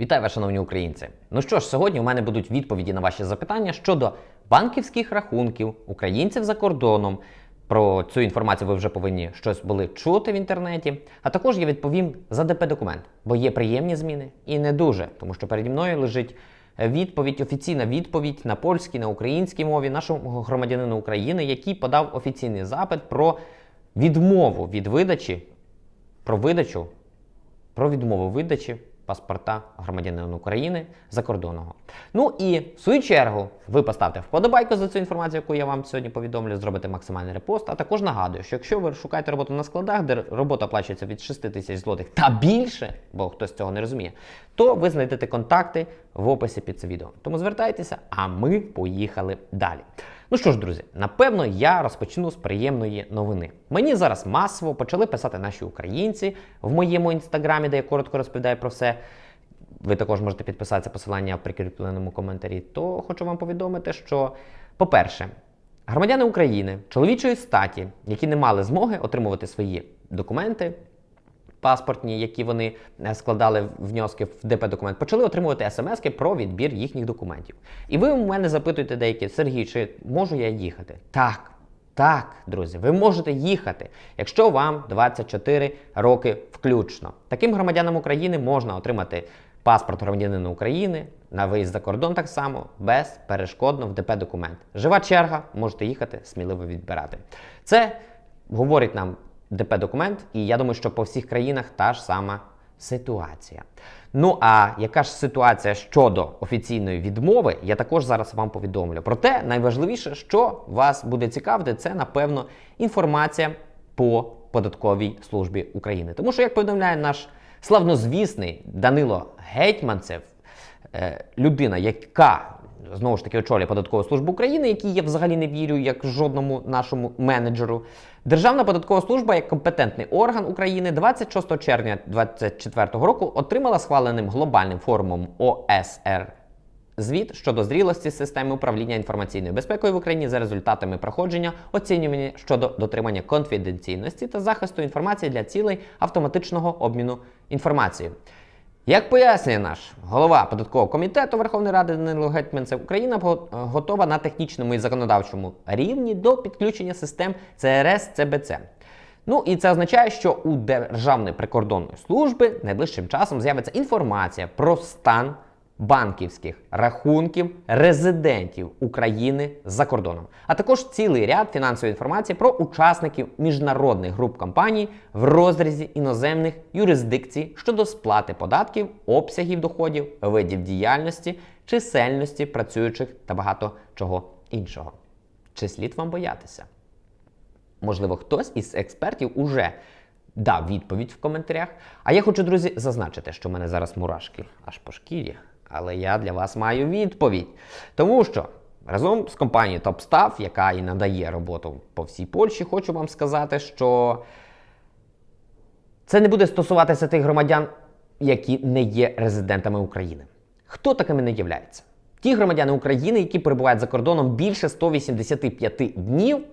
Вітаю вас, шановні українці! Ну що ж, сьогодні у мене будуть відповіді на ваші запитання щодо банківських рахунків українців за кордоном. Про цю інформацію ви вже повинні щось були чути в інтернеті. А також я відповім за ДП документ, бо є приємні зміни і не дуже, тому що переді мною лежить відповідь, офіційна відповідь на польській, на українській мові нашого громадянина України, який подав офіційний запит про відмову від видачі, про видачу про відмову видачі паспорта громадянина України закордонного. Ну і в свою чергу ви поставте вподобайку за цю інформацію, яку я вам сьогодні повідомлю, зробите максимальний репост. А також нагадую, що якщо ви шукаєте роботу на складах, де робота оплачується від 6 тисяч злотих та більше, бо хтось цього не розуміє, то ви знайдете контакти в описі під це відео. Тому звертайтеся, а ми поїхали далі. Ну що ж, друзі, напевно, я розпочну з приємної новини. Мені зараз масово почали писати наші українці в моєму інстаграмі, де я коротко розповідаю про все. Ви також можете підписатися посилання в прикріпленому коментарі. То хочу вам повідомити, що, по-перше, громадяни України чоловічої статі, які не мали змоги отримувати свої документи. Паспортні, які вони е, складали внески в ДП документ, почали отримувати смски про відбір їхніх документів. І ви у мене запитуєте деякі, Сергій, чи можу я їхати? Так, так, друзі, ви можете їхати, якщо вам 24 роки включно. Таким громадянам України можна отримати паспорт громадянина України на виїзд за кордон так само, безперешкодно в ДП документ. Жива черга, можете їхати, сміливо відбирати. Це говорить нам ДП документ, і я думаю, що по всіх країнах та ж сама ситуація. Ну а яка ж ситуація щодо офіційної відмови, я також зараз вам повідомлю. Проте найважливіше, що вас буде цікавити, це напевно інформація по податковій службі України. Тому що, як повідомляє наш славнозвісний Данило Гетьманцев, е, людина, яка знову ж таки очолює податкову службу України, якій я взагалі не вірю як жодному нашому менеджеру. Державна податкова служба як компетентний орган України 26 червня 2024 року отримала схваленим глобальним форумом ОСР звіт щодо зрілості системи управління інформаційною безпекою в Україні за результатами проходження оцінювання щодо дотримання конфіденційності та захисту інформації для цілей автоматичного обміну інформацією. Як пояснює наш голова податкового комітету Верховної Ради Данило Гетьманцев, Україна го- готова на технічному і законодавчому рівні до підключення систем ЦРС ЦБЦ. Ну і це означає, що у Державної прикордонної служби найближчим часом з'явиться інформація про стан банківських рахунків резидентів України за кордоном, а також цілий ряд фінансової інформації про учасників міжнародних груп компаній в розрізі іноземних юрисдикцій щодо сплати податків, обсягів доходів, видів діяльності, чисельності працюючих та багато чого іншого. Чи слід вам боятися? Можливо, хтось із експертів уже дав відповідь в коментарях. А я хочу, друзі, зазначити, що в мене зараз мурашки аж по шкірі, але я для вас маю відповідь. Тому що разом з компанією TopStaff, яка і надає роботу по всій Польщі, хочу вам сказати, що це не буде стосуватися тих громадян, які не є резидентами України. Хто такими не являється? Ті громадяни України, які перебувають за кордоном більше 185 днів,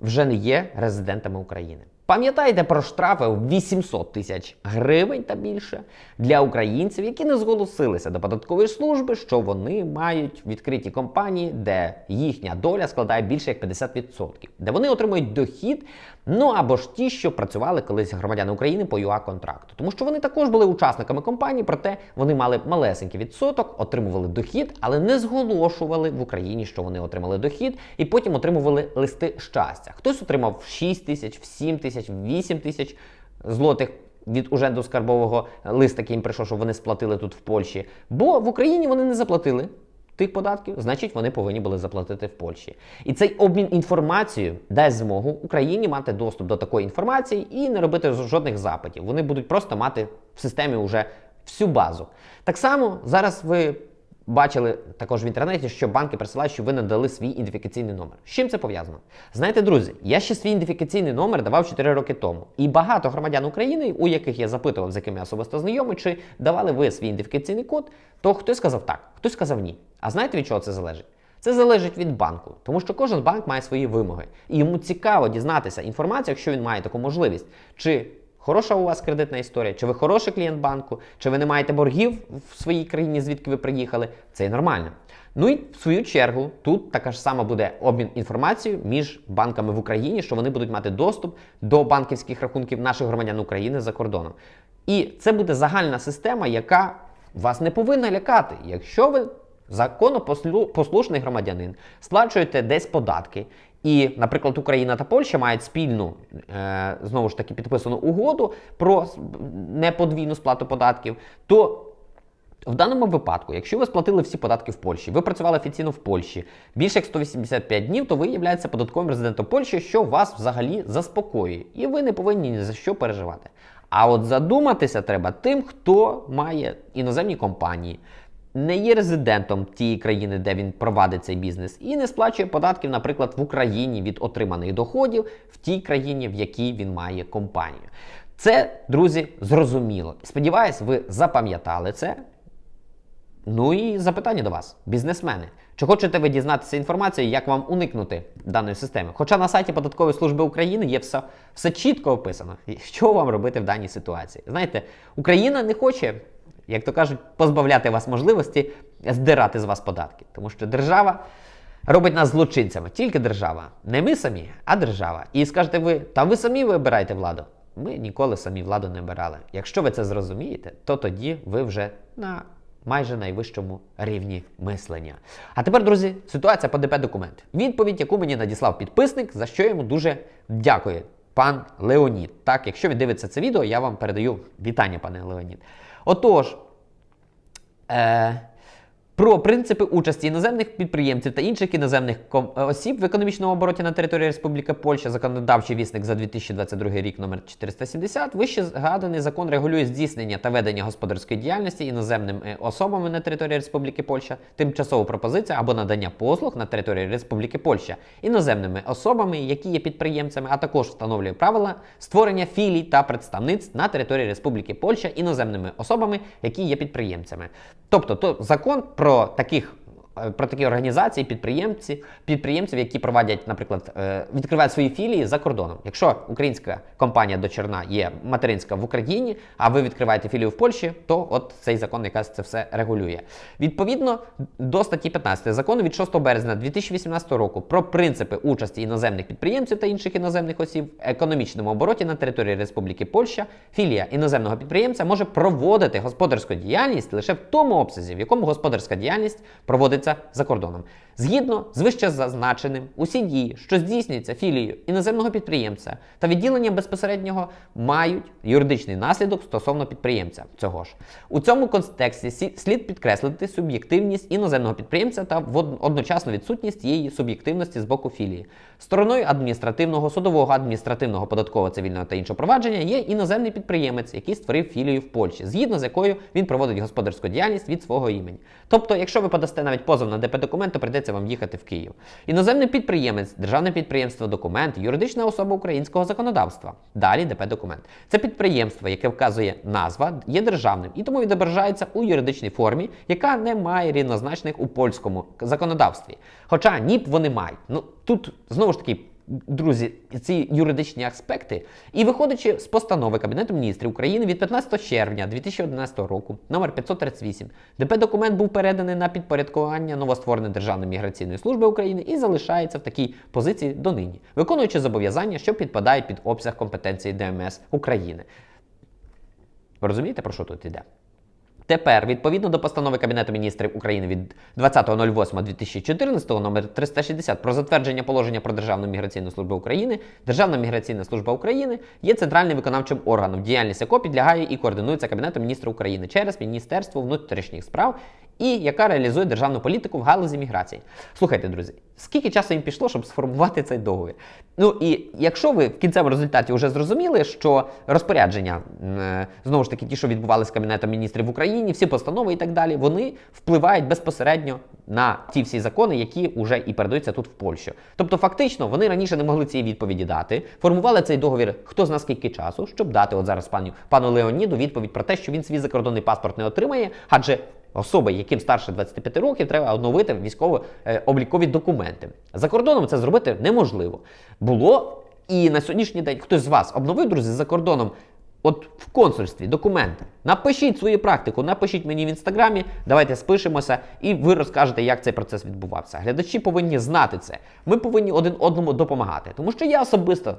вже не є резидентами України. Пам'ятайте про штрафи в 800 тисяч гривень та більше для українців, які не зголосилися до податкової служби, що вони мають відкриті компанії, де їхня доля складає більше як 50%, де вони отримують дохід, ну або ж ті, що працювали колись громадяни України по ЮА контракту, тому що вони також були учасниками компанії, проте вони мали малесенький відсоток, отримували дохід, але не зголошували в Україні, що вони отримали дохід, і потім отримували листи щастя. Хтось отримав 6 тисяч, в 7 тисяч, в 8 тисяч злотих. Від уже скарбового листа, який їм прийшов, щоб вони сплатили тут в Польщі. Бо в Україні вони не заплатили тих податків, значить вони повинні були заплатити в Польщі. І цей обмін інформацією дасть змогу Україні мати доступ до такої інформації і не робити жодних запитів. Вони будуть просто мати в системі вже всю базу. Так само зараз ви бачили також в інтернеті, що банки присилають, що ви надали свій ідентифікаційний номер. З чим це пов'язано? Знаєте, друзі, я ще свій ідентифікаційний номер давав 4 роки тому. І багато громадян України, у яких я запитував, з якими я особисто знайомий, чи давали ви свій ідентифікаційний код, то хтось сказав так, хтось сказав ні. А знаєте від чого це залежить? Це залежить від банку, тому що кожен банк має свої вимоги. І йому цікаво дізнатися інформацію, якщо він має таку можливість, чи Хороша у вас кредитна історія, чи ви хороший клієнт банку, чи ви не маєте боргів в своїй країні, звідки ви приїхали, це і нормально. Ну і в свою чергу тут така ж сама буде обмін інформацією між банками в Україні, що вони будуть мати доступ до банківських рахунків наших громадян України за кордоном. І це буде загальна система, яка вас не повинна лякати. Якщо ви законопослушний громадянин, сплачуєте десь податки. І, наприклад, Україна та Польща мають спільну е, знову ж таки підписану угоду про неподвійну сплату податків, то в даному випадку, якщо ви сплатили всі податки в Польщі, ви працювали офіційно в Польщі більше як 185 днів, то ви являєтеся податковим резидентом Польщі, що вас взагалі заспокоює, і ви не повинні ні за що переживати. А от задуматися треба тим, хто має іноземні компанії, не є резидентом тієї країни, де він провадить цей бізнес, і не сплачує податків, наприклад, в Україні від отриманих доходів в тій країні, в якій він має компанію. Це, друзі, зрозуміло. Сподіваюсь, ви запам'ятали це. Ну і запитання до вас, бізнесмени. Чи хочете ви дізнатися інформацію, як вам уникнути даної системи? Хоча на сайті Податкової служби України є все, все чітко описано, що вам робити в даній ситуації. Знаєте, Україна не хоче, як то кажуть, позбавляти вас можливості здирати з вас податки, тому що держава робить нас злочинцями. Тільки держава. Не ми самі, а держава. І скажете ви, та ви самі вибираєте владу. Ми ніколи самі владу не обирали. Якщо ви це зрозумієте, то тоді ви вже на майже найвищому рівні мислення. А тепер, друзі, ситуація по ДП документ. Відповідь, яку мені надіслав підписник, за що йому дуже дякую, пан Леонід. Так, якщо він дивиться це відео, я вам передаю вітання, пане Леонід. Отож. Е, про принципи участі іноземних підприємців та інших іноземних осіб в економічному обороті на території Республіки Польща, законодавчий вісник за 2022 рік номер 470, вище згаданий закон регулює здійснення та ведення господарської діяльності іноземними особами на території Республіки Польща, тимчасову пропозицію або надання послуг на території Республіки Польща іноземними особами, які є підприємцями, а також встановлює правила створення філій та представництв на території Республіки Польща іноземними особами, які є підприємцями. Тобто, то закон про таких. Е, Про такі організації, підприємці, підприємців, які проводять, наприклад, е, відкривають свої філії за кордоном. Якщо українська компанія дочерна є материнська в Україні, а ви відкриваєте філію в Польщі, то от цей закон якраз це все регулює. Відповідно до статті 15 закону від 6 березня 2018 року про принципи участі іноземних підприємців та інших іноземних осіб в економічному обороті на території Республіки Польща, філія іноземного підприємця може проводити господарську діяльність лише в тому обсязі, в якому господарська діяльність проводиться за кордоном. Згідно з вище зазначеним, усі дії, що здійснюються філією іноземного підприємця та відділенням безпосереднього, мають юридичний наслідок стосовно підприємця. Цього ж у цьому контексті слід підкреслити суб'єктивність іноземного підприємця та одночасно відсутність її суб'єктивності з боку філії. Стороною адміністративного, судового, адміністративного, податкового, цивільного та іншого провадження є іноземний підприємець, який створив філію в Польщі, згідно з якою він проводить господарську діяльність від свого імені. Тобто, якщо ви подасте навіть позов на ДП документ, то прийдеться вам їхати в Київ. Іноземний підприємець, державне підприємство, документ, юридична особа українського законодавства. Далі ДП документ. Це підприємство, яке вказує назва, є державним і тому відображається у юридичній формі, яка не має рівнозначних у польському законодавстві. Хоча НІП вони мають. Ну тут знову ж таки. Друзі, ці юридичні аспекти, і виходячи з постанови Кабінету міністрів України від 15 червня 2011 року, номер 538, ДП документ був переданий на підпорядкування новоствореної Державної міграційної служби України і залишається в такій позиції донині, виконуючи зобов'язання, що підпадають під обсяг компетенції ДМС України. Ви розумієте, про що тут йде? Тепер, відповідно до постанови Кабінету міністрів України від 20.08.2014 номер 360 про затвердження положення про Державну міграційну службу України, Державна міграційна служба України є центральним виконавчим органом, діяльність якого підлягає і координується Кабінетом міністрів України через Міністерство внутрішніх справ і яка реалізує державну політику в галузі міграції. Слухайте, друзі, скільки часу їм пішло, щоб сформувати цей договір? Ну і якщо ви в кінцевому результаті вже зрозуміли, що розпорядження, е, знову ж таки, ті, що відбувалися з Кабінетом міністрів в Україні, всі постанови і так далі, вони впливають безпосередньо на ті всі закони, які вже і передаються тут в Польщу. Тобто, фактично, вони раніше не могли цієї відповіді дати, формували цей договір хто зна скільки часу, щоб дати от зараз пану, пану Леоніду відповідь про те, що він свій закордонний паспорт не отримає, адже Особи, яким старше 25 років, треба оновити військово-облікові документи. За кордоном це зробити неможливо. Було і на сьогоднішній день хтось з вас обновив, друзі, за кордоном От в консульстві документи. Напишіть свою практику, напишіть мені в інстаграмі, давайте спишемося, і ви розкажете, як цей процес відбувався. Глядачі повинні знати це. Ми повинні один одному допомагати. Тому що я особисто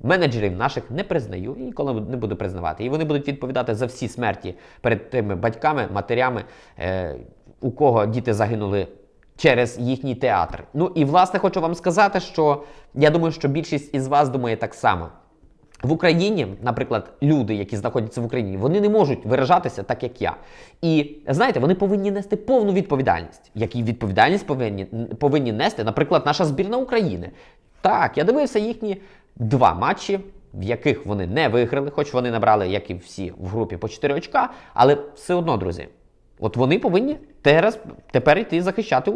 менеджерів наших не признаю і ніколи не буду признавати. І вони будуть відповідати за всі смерті перед тими батьками, матерями, е, у кого діти загинули через їхній театр. Ну і власне хочу вам сказати, що я думаю, що більшість із вас думає так само. В Україні, наприклад, люди, які знаходяться в Україні, вони не можуть виражатися так, як я. І знаєте, вони повинні нести повну відповідальність. Які відповідальність повинні, повинні нести, наприклад, наша збірна України. Так, я дивився їхні два матчі, в яких вони не виграли, хоч вони набрали, як і всі в групі, по 4 очка, але все одно, друзі. От вони повинні зараз, тепер йти захищати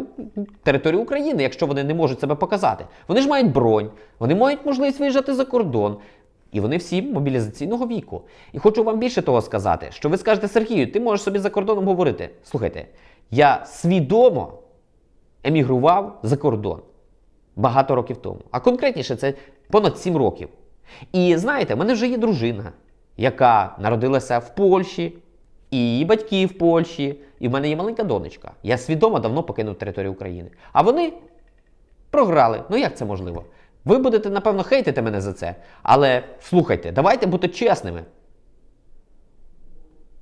територію України, якщо вони не можуть себе показати. Вони ж мають бронь, вони мають можливість виїжджати за кордон. І вони всі мобілізаційного віку. І хочу вам більше того сказати, що ви скажете, Сергію, ти можеш собі за кордоном говорити. Слухайте, я свідомо емігрував за кордон багато років тому. А конкретніше, це понад 7 років. І знаєте, в мене вже є дружина, яка народилася в Польщі, і її батьки в Польщі, і в мене є маленька донечка. Я свідомо давно покинув територію України. А вони програли. Ну як це можливо? Ви будете, напевно, хейтити мене за це. Але слухайте, давайте бути чесними.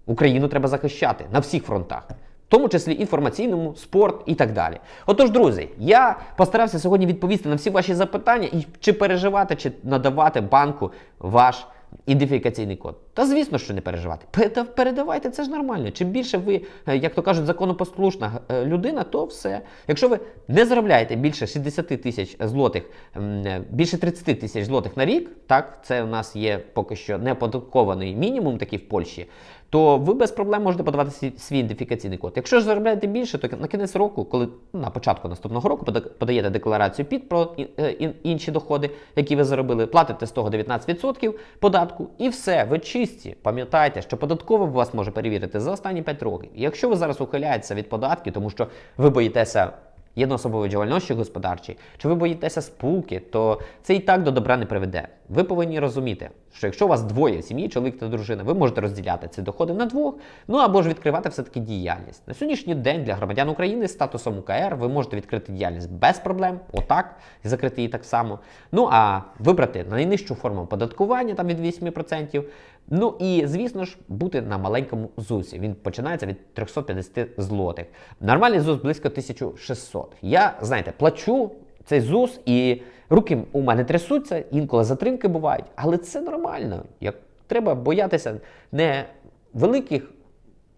Україну треба захищати на всіх фронтах. В тому числі інформаційному, спорт і так далі. Отож, друзі, я постарався сьогодні відповісти на всі ваші запитання і чи переживати, чи надавати банку ваш ідентифікаційний код. Та звісно, що не переживати. Переда- Передавайте, це ж нормально. Чим більше ви, е, як то кажуть, законопослушна е, людина, то все. Якщо ви не заробляєте більше 60 тисяч злотих, е, більше 30 тисяч злотих на рік, так, це у нас є поки що неоподаткований мінімум такий в Польщі, то ви без проблем можете подавати свій, ідентифікаційний код. Якщо ж заробляєте більше, то на кінець року, коли ну, на початку наступного року пода- подаєте декларацію під про е, ін- інші доходи, які ви заробили, платите з того 19% податку, і все, ви чисті. Пам'ятайте, що податково вас може перевірити за останні 5 років. І якщо ви зараз ухиляєтеся від податків, тому що ви боїтеся єдноособової діяльності господарчої, чи ви боїтеся спілки, то це і так до добра не приведе. Ви повинні розуміти, що якщо у вас двоє сім'ї, чоловік та дружина, ви можете розділяти ці доходи на двох, ну або ж відкривати все-таки діяльність. На сьогоднішній день для громадян України з статусом УКР ви можете відкрити діяльність без проблем, отак, і закрити її так само. Ну а вибрати найнижчу форму оподаткування там від 8%. Ну і звісно ж бути на маленькому ЗУСі. Він починається від 350 злотих. Нормальний ЗУС близько 1600. Я, знаєте, плачу цей ЗУС і руки у мене трясуться, інколи затримки бувають, але це нормально. Як треба боятися не великих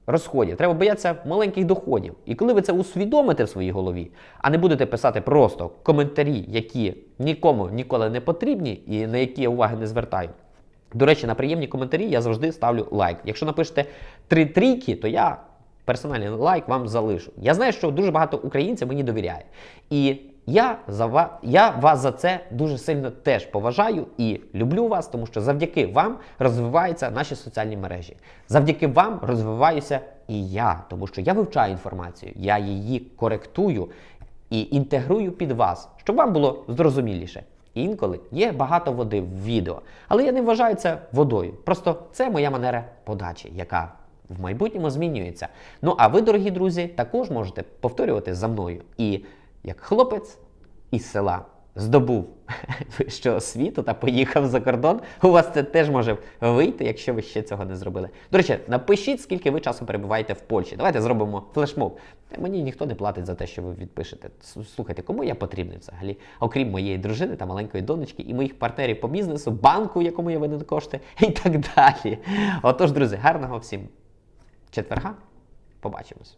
розходів, треба боятися маленьких доходів. І коли ви це усвідомите в своїй голові, а не будете писати просто коментарі, які нікому ніколи не потрібні і на які я уваги не звертаю. До речі, на приємні коментарі я завжди ставлю лайк. Якщо напишете три трійки, то я персональний лайк вам залишу. Я знаю, що дуже багато українців мені довіряє. І я, за ва... я вас за це дуже сильно теж поважаю і люблю вас, тому що завдяки вам розвиваються наші соціальні мережі. Завдяки вам розвиваюся і я, тому що я вивчаю інформацію, я її коректую і інтегрую під вас, щоб вам було зрозуміліше. Інколи є багато води в відео, але я не вважаю це водою. Просто це моя манера подачі, яка в майбутньому змінюється. Ну а ви, дорогі друзі, також можете повторювати за мною. І як хлопець із села здобув вищу освіту та поїхав за кордон, у вас це теж може вийти, якщо ви ще цього не зробили. До речі, напишіть, скільки ви часу перебуваєте в Польщі. Давайте зробимо флешмоб. Мені ніхто не платить за те, що ви відпишете. Слухайте, кому я потрібний взагалі? Окрім моєї дружини та маленької донечки і моїх партнерів по бізнесу, банку, якому я винен кошти, і так далі. Отож, друзі, гарного всім четверга. Побачимось.